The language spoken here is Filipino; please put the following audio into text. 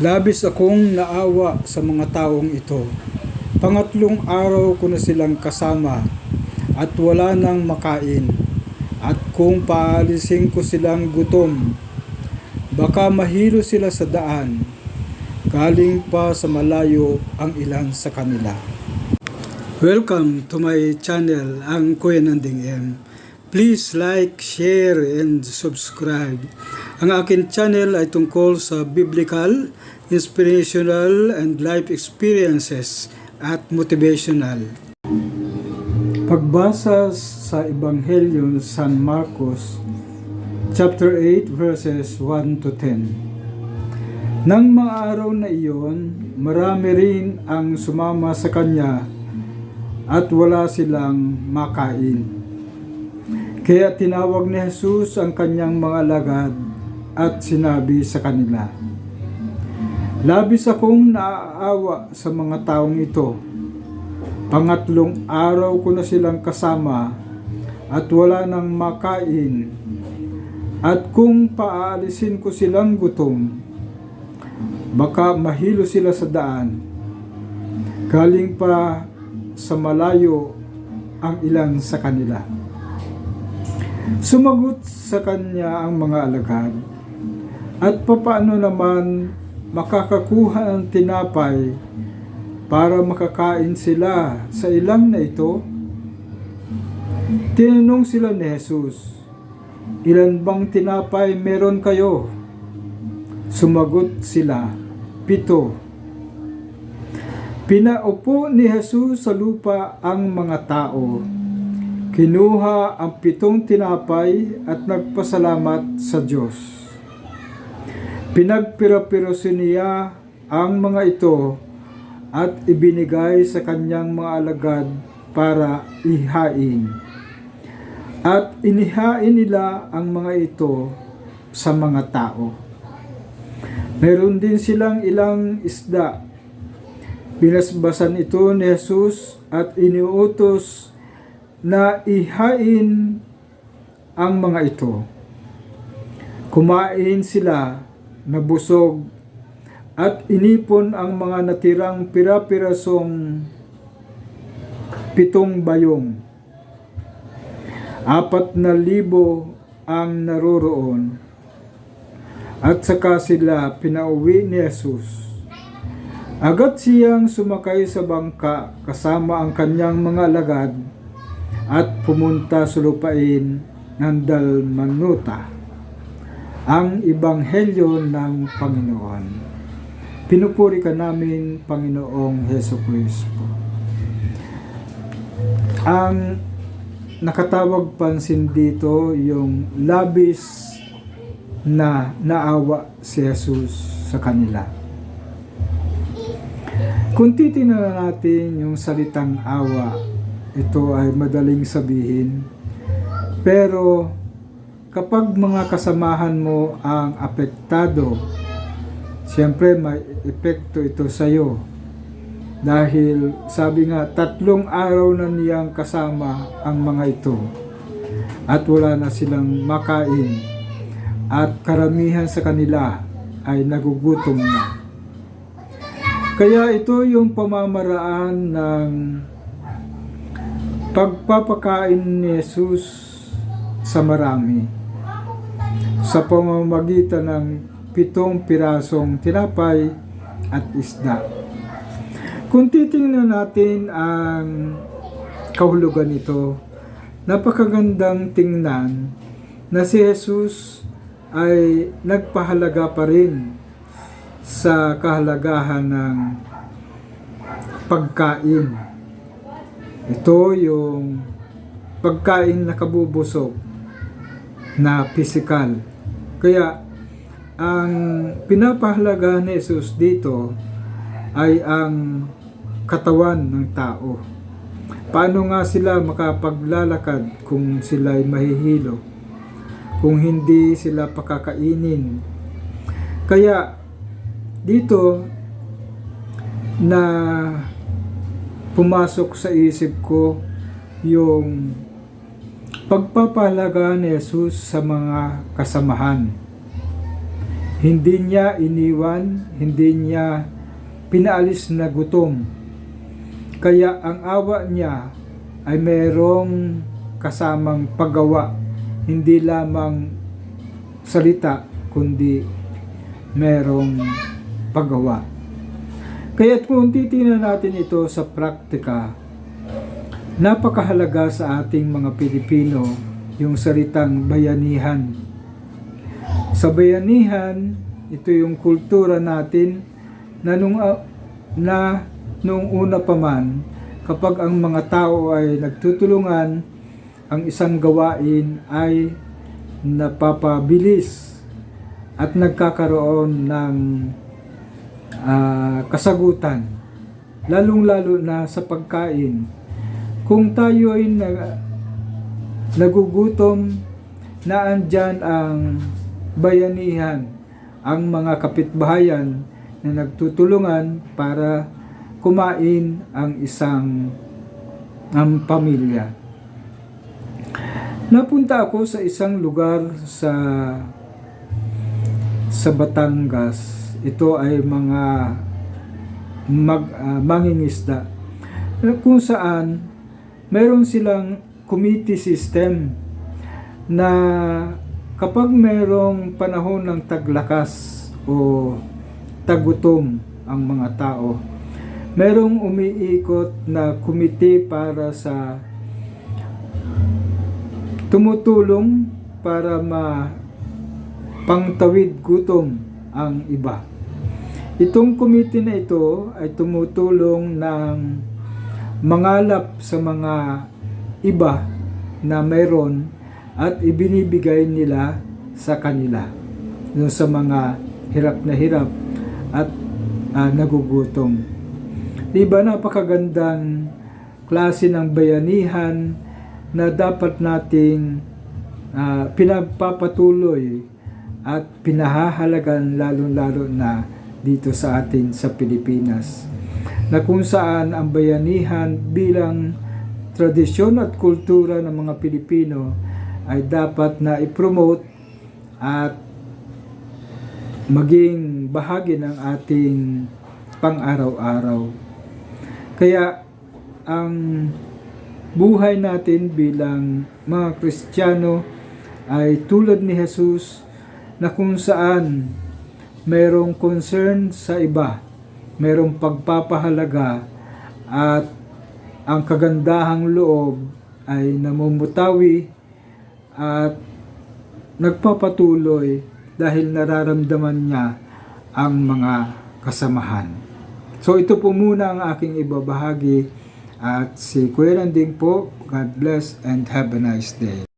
Labis akong naawa sa mga taong ito. Pangatlong araw ko na silang kasama at wala nang makain. At kung paalisin ko silang gutom, baka mahilo sila sa daan. Galing pa sa malayo ang ilan sa kanila. Welcome to my channel, ang Kuya Nanding M. Please like, share, and subscribe. Ang akin channel ay tungkol sa biblical, inspirational, and life experiences at motivational. Pagbasa sa Ebanghelyo ng San Marcos, chapter 8, verses 1 to 10. Nang mga araw na iyon, marami rin ang sumama sa kanya at wala silang makain. Kaya tinawag ni Jesus ang kanyang mga alagad at sinabi sa kanila, Labis akong naaawa sa mga taong ito. Pangatlong araw ko na silang kasama at wala nang makain. At kung paalisin ko silang gutom, baka mahilo sila sa daan. Galing pa sa malayo ang ilan sa kanila. Sumagot sa kanya ang mga alagad, at papaano naman makakakuha ng tinapay para makakain sila sa ilang na ito? Tinanong sila ni Jesus, Ilan bang tinapay meron kayo? Sumagot sila, Pito. Pinaupo ni Jesus sa lupa ang mga tao. Kinuha ang pitong tinapay at nagpasalamat sa Diyos. Pinagpira-pirosin niya ang mga ito at ibinigay sa kanyang mga alagad para ihain. At inihain nila ang mga ito sa mga tao. Meron din silang ilang isda. Binasbasan ito ni Jesus at iniutos na ihain ang mga ito. Kumain sila, nabusog, at inipon ang mga natirang pira-pirasong pitong bayong. Apat na libo ang naroroon. At saka sila pinauwi ni Jesus. Agad siyang sumakay sa bangka kasama ang kanyang mga alagad at pumunta sa lupain ng Dalmanuta, ang Ibanghelyo ng Panginoon. Pinupuri ka namin, Panginoong Heso Kristo. Ang nakatawag pansin dito yung labis na naawa si Jesus sa kanila. Kung titingnan natin yung salitang awa, ito ay madaling sabihin. Pero kapag mga kasamahan mo ang apektado, siyempre may epekto ito sa iyo. Dahil sabi nga, tatlong araw na niyang kasama ang mga ito at wala na silang makain at karamihan sa kanila ay nagugutom na. Kaya ito yung pamamaraan ng pagpapakain ni Jesus sa marami sa pamamagitan ng pitong pirasong tinapay at isda. Kung titingnan natin ang kahulugan nito, napakagandang tingnan na si Jesus ay nagpahalaga pa rin sa kahalagahan ng pagkain. Ito yung pagkain na kabubusog na physical. Kaya ang pinapahalaga ni Jesus dito ay ang katawan ng tao. Paano nga sila makapaglalakad kung sila ay mahihilo? Kung hindi sila pakakainin? Kaya dito na pumasok sa isip ko yung pagpapahalaga ni Jesus sa mga kasamahan. Hindi niya iniwan, hindi niya pinaalis na gutom. Kaya ang awa niya ay mayroong kasamang paggawa, hindi lamang salita, kundi merong paggawa. Kaya kung titingnan natin ito sa praktika, napakahalaga sa ating mga Pilipino yung salitang bayanihan. Sa bayanihan, ito yung kultura natin na nung, na nung una pa man, kapag ang mga tao ay nagtutulungan, ang isang gawain ay napapabilis at nagkakaroon ng ah, kasagutan lalong-lalo na sa pagkain. Kung tayo ay na, nagugutom na andyan ang bayanihan ang mga kapitbahayan na nagtutulungan para kumain ang isang ang pamilya. Napunta ako sa isang lugar sa sa Batangas ito ay mga mag, ah, mangingisda. Kung saan meron silang committee system na kapag merong panahon ng taglakas o tagutom ang mga tao merong umiikot na committee para sa tumutulong para ma pangtawid gutom ang iba. Itong committee na ito ay tumutulong ng mangalap sa mga iba na mayroon at ibinibigay nila sa kanila yung sa mga hirap na hirap at ah, nagugutom. Di ba napakagandang klase ng bayanihan na dapat nating ah, pinagpapatuloy at pinahahalagan lalo-lalo na dito sa atin sa Pilipinas na kung saan ang bayanihan bilang tradisyon at kultura ng mga Pilipino ay dapat na i-promote at maging bahagi ng ating pang-araw-araw. Kaya ang buhay natin bilang mga Kristiyano ay tulad ni Jesus na kung saan mayroong concern sa iba, mayroong pagpapahalaga at ang kagandahang loob ay namumutawi at nagpapatuloy dahil nararamdaman niya ang mga kasamahan. So ito po muna ang aking ibabahagi at si Kuya Landing po, God bless and have a nice day.